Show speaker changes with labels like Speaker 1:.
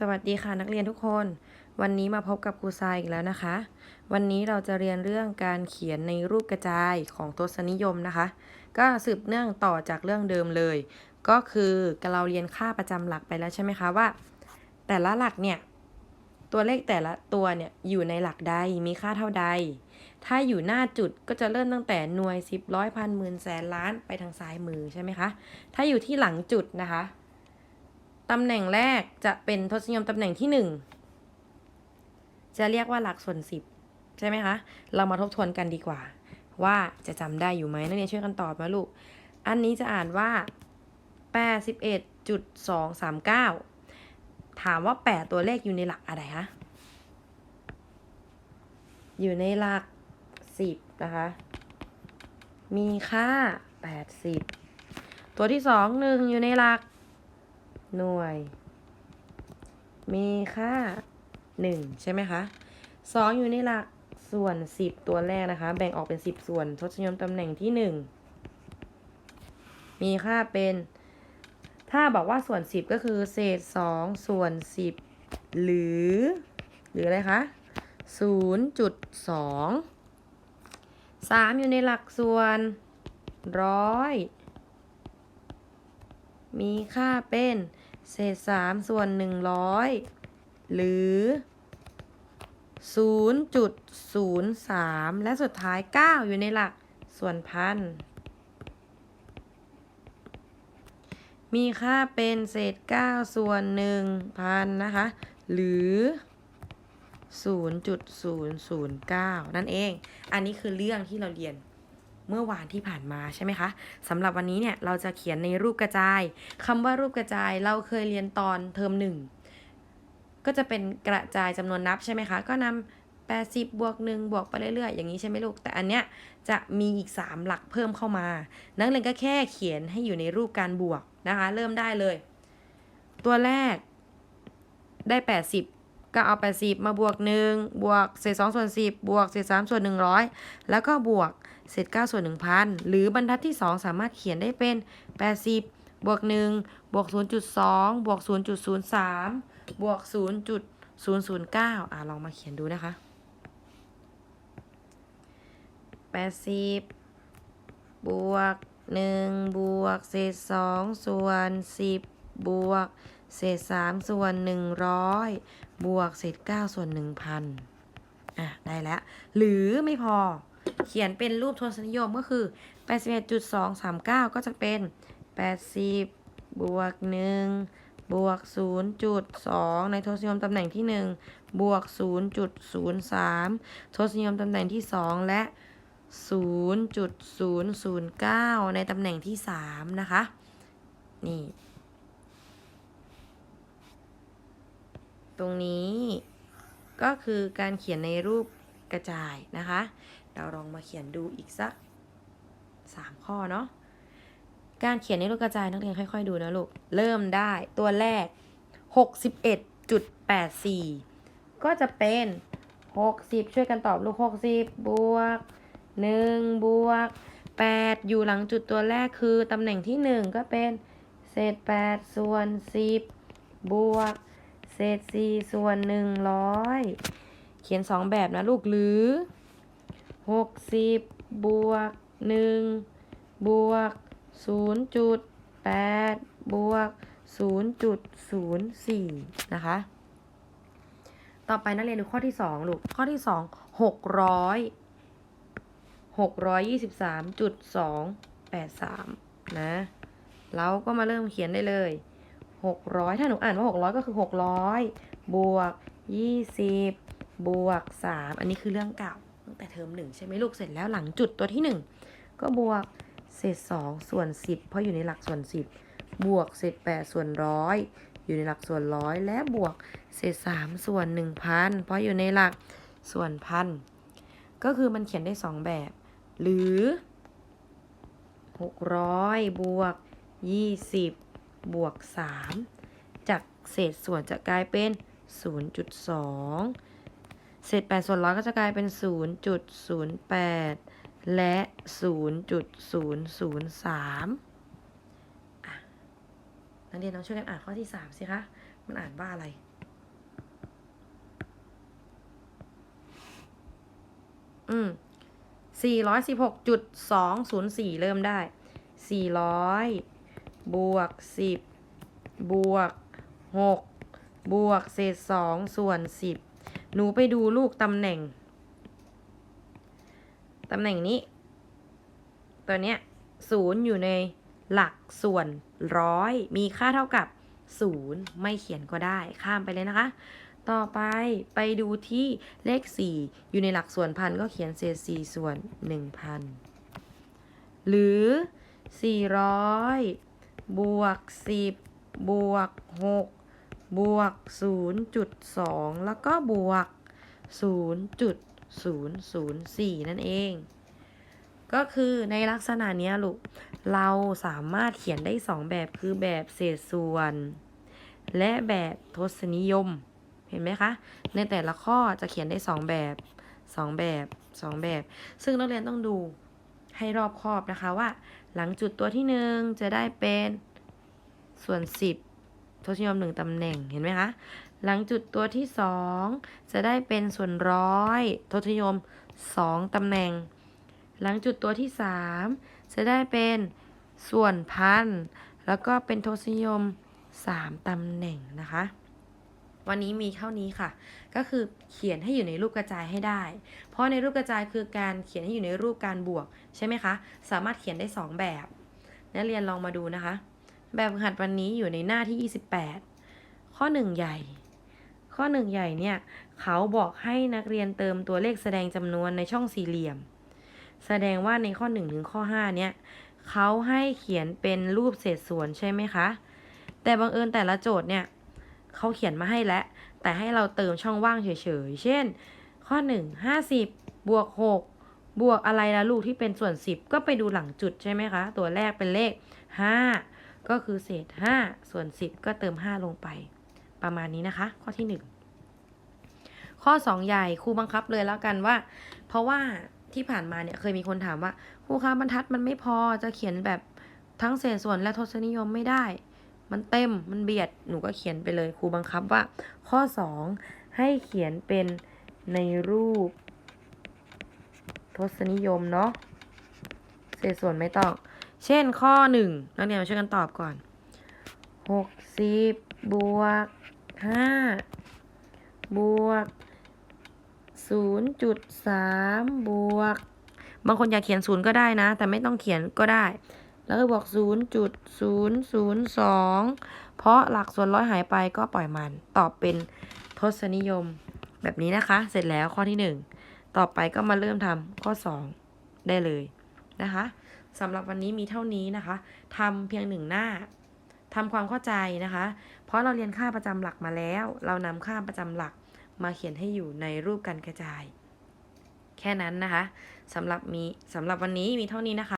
Speaker 1: สวัสดีค่ะนักเรียนทุกคน วันนี้มาพบกับครูทรายอีกแล้วนะคะ วันนี้เราจะเรียนเรื่องการเขียนในรูปกระจายของทศนิยมนะคะ ก็สืบเนื่องต่อจากเรื่องเดิมเลย ก็คือเราเรียนค่าประจำหลักไปแล้วใช่ไหมคะว่า แต่ละหลักเนี่ยตัวเลขแต่ละตัวเนี่ยอยู่ในหลักใดมีค่าเท่าใด ถ้าอยู่หน้าจุดก็จะเริ่มตั้งแต่หน่วยสิบร้อยพันหมื่นแสนล้านไปทางซ้ายมือใช่ไหมคะถ้าอยู่ที่หลังจุดนะคะ ตำแหน่งแรกจะเป็นทศนิยมตำแหน่งที่หนึ่งจะเรียกว่าหลักส่วนสิบใช่ไหมคะ เรามาทบทวนกันดีกว่า ว่าจะจำได้อยู่ไหมนักเรียนช่วยกันตอบนะลูก อันนี้จะอ่านว่า 81.239 ถามว่า 8 ตัวเลขอยู่ในหลักอะไรคะ อยู่ในหลัก 10 นะคะ มีค่า 80 ตัวที่ 2 1 อยู่ในหลัก หน่วย มีค่า 1 ใช่ไหมคะ 2 อยู่ในหลักส่วน 10 ตัวแรกนะคะ แบ่งออกเป็น 10 ส่วน ทศนิยมตำแหน่งที่ 1 มีค่าเป็น ถ้าบอกว่าส่วน 10 ก็คือเศษ 2 ส่วน 10 หรือ หรืออะไรคะ 0.2 3 อยู่ในหลักส่วนร้อย มีค่าเป็นเศษ3ส่วน100หรือ0.03และสุดท้าย9อยู่ในหลักส่วนพัน มีค่าเป็นเศษ9ส่วน1พันนะคะ หรือ0.009 นั่นเอง อันนี้คือเรื่องที่เราเรียน เมื่อวานที่ผ่านมาใช่ไหมคะสำหรับวันนี้เนี่ยเราจะเขียนในรูปกระจายคำว่ารูปกระจายเราเคยเรียนตอนเทอมหนึ่งก็จะเป็นกระจายจำนวนนับใช่ไหมคะก็นำ80บวก1บวกไปเรื่อยๆ อย่างนี้ใช่ไหมลูก แต่อันเนี้ยจะมีอีก 3 หลักเพิ่มเข้ามา นักเรียนก็แค่เขียนให้อยู่ในรูปการบวกนะคะ เริ่มได้เลย ตัวแรกได้ 80 ก็เอา 80 มาบวก 1 บวกเศษ2ส่วน 10 บวกเศษ3ส่วน 100 แล้วก็บวกเศษ9ส่วน 1,000 หรือบรรทัดที่ 2 สามารถเขียนได้เป็น 80 บวก 1 บวก 0.2 บวก 0.03 บวก 0.009 อะลองมาเขียนดูนะคะ 80 บวก 1 บวกเศษ2ส่วน 10 บวกเศษ3ส่วน 100 บวกเศษ9ส่วน1,000อะได้แล้ว หรือไม่พอเขียนเป็นรูปทศนิยมก็คือ 81.239 ก็จะเป็น 80 บวก 1 บวก 0.2 ในทศนิยมตำแหน่งที่ 1 บวก 0.03 ทศนิยมตำแหน่งที่ 2 และ 0.009 ในตำแหน่งที่ 3 นะคะ นี่ ตรงนี้ ก็คือการเขียนในรูปกระจายนะคะ เราลองมาเขียนดูอีกสัก 3 ข้อเนาะการเขียนในรูปกระจายนักเรียนค่อยๆดูนะลูก เริ่มได้ตัวแรก 61.84 ก็จะเป็น 60 ช่วยกันตอบลูก 60 บวก 1 บวก 8 อยู่หลังจุดตัวแรกคือตำแหน่งที่ 1 ก็เป็น เศษ 8 ส่วน 10 บวก เศษ4ส่วน100เขียน2แบบนะลูกหรือ60บวก1บวก0.8บวก0.04นะคะ ต่อไปนักเรียนดูข้อที่2ลูก ข้อที่2 600 623.283นะ เราก็มาเริ่มเขียนได้เลย 600 ถ้าหนูอ่านว่า 600 ก็คือ 600 บวก 20 บวก 3 อันนี้คือเรื่องเก่า ตั้งแต่เทอมหนึ่งใช่ไหมลูก เสร็จแล้วหลังจุดตัวที่ 1 ก็บวกเศษ 2 ส่วน 10 เพราะอยู่ในหลักส่วน 10 บวกเศษ 8 ส่วนร้อยอยู่ในหลักส่วนร้อยและบวกเศษ 3 ส่วน 1,000 เพราะอยู่ในหลักส่วนพันก็คือมันเขียนได้ 2 แบบ หรือ 600 บวก 20 บวก 3 จากเศษส่วนจะกลายเป็น 0.2 เศษ 8 ส่วนร้อยก็จะกลายเป็น 0.08 และ 0.003นักเรียนน้องช่วยกันอ่านข้อที่ 3 สิคะ มันอ่านว่าอะไรอืม416.204 เริ่มได้ 400 บวกสิบบวกหกบวกเศษสองส่วนสิบหนูไปดูลูกตำแหน่ง ตำแหน่งนี้ ตัวเนี้ยศูนย์อยู่ในหลักส่วนร้อยมีค่าเท่ากับศูนย์ไม่เขียนก็ได้ข้ามไปเลยนะคะ ต่อไปไปดูที่เลข 4 อยู่ในหลักส่วนพันก็เขียนเศษ 4 ส่วน 1,000 หรือ 400 บวก10บวก6บวก0.2แล้วก็บวก0.004นั่นเอง ก็คือในลักษณะนี้ลูก เราสามารถเขียนได้2แบบคือแบบเศษส่วน และแบบทศนิยม เห็นไหมคะ ในแต่ละข้อจะเขียนได้2แบบ2แบบ2แบบ ซึ่งนักเรียนต้องดูให้รอบคอบนะคะว่า หลังจุดตัวที่1จะได้เป็นส่วน 10 ทศนิยม1ตำแหน่งเห็นไหมคะหลังจุดตัวที่2จะได้เป็นส่วนร้อยทศนิยม2ตำแหน่ง หลังจุดตัวที่3จะได้เป็นส่วนพันแล้วก็เป็นทศนิยม3ตำแหน่งนะคะ วันนี้มีเท่านี้ค่ะ ก็คือเขียนให้อยู่ในรูปกระจายให้ได้ เพราะในรูปกระจายคือการเขียนให้อยู่ในรูปการบวกใช่ไหมคะ สามารถเขียนได้ 2 แบบนักเรียนลองมาดูนะคะ แบบหัดวันนี้อยู่ในหน้าที่ 28 ข้อ 1 ใหญ่ ข้อ 1 ใหญ่เนี่ยเขาบอกให้นักเรียนเติมตัวเลขแสดงจำนวนในช่องสี่เหลี่ยม แสดงว่าในข้อ 1 ถึงข้อ 5 เนี่ยเขาให้เขียนเป็นรูปเศษส่วนใช่ไหมคะ แต่บังเอิญแต่ละโจทย์เนี่ย เขาเขียนมาให้แล้ว แต่ให้เราเติมช่องว่างเฉยๆ เช่น ข้อ 1 50 บวก 6 บวกอะไรละลูกที่เป็นส่วน 10 ก็ไปดูหลังจุดใช่ไหมคะ ตัวแรกเป็นเลข 5 ก็คือเศษ 5 ส่วน 10 ก็เติม 5 ลงไป ประมาณนี้นะคะ ข้อที่ 1 ข้อ 2 ใหญ่ครูบังคับเลยแล้วกันว่า เพราะว่าที่ผ่านมาเนี่ยเคยมีคนถามว่าครูคะบรรทัดมันไม่พอจะเขียนแบบทั้งเศษส่วนและทศนิยมไม่ได้ มันเต็มมันเบียดหนูก็เขียนไปเลยครูบังคับว่า ข้อ 2 ให้เขียนเป็นในรูป ทศนิยมเนาะเศษส่วนไม่ต้อง เช่นข้อ 1 นักเรียนมาช่วยกันตอบก่อน 60 บวก 5 บวก 0.3 บวก บางคนอยากเขียนศูนย์ก็ได้นะ แต่ไม่ต้องเขียนก็ได้ แล้วก็บวก0.002 เพราะหลักส่วนร้อยหายไปก็ปล่อยมัน ตอบเป็นทศนิยม แบบนี้นะคะ เสร็จแล้วข้อที่ 1 ต่อไปก็มาเริ่มทำข้อ 2 ได้เลยนะคะสำหรับวันนี้มีเท่านี้นะคะทำเพียงหนึ่งหน้าทำความเข้าใจนะคะ เพราะเราเรียนค่าประจำหลักมาแล้ว เรานำค่าประจำหลักมาเขียนให้อยู่ในรูปการกระจาย แค่นั้นนะคะสำหรับมีสำหรับวันนี้มีเท่านี้นะคะ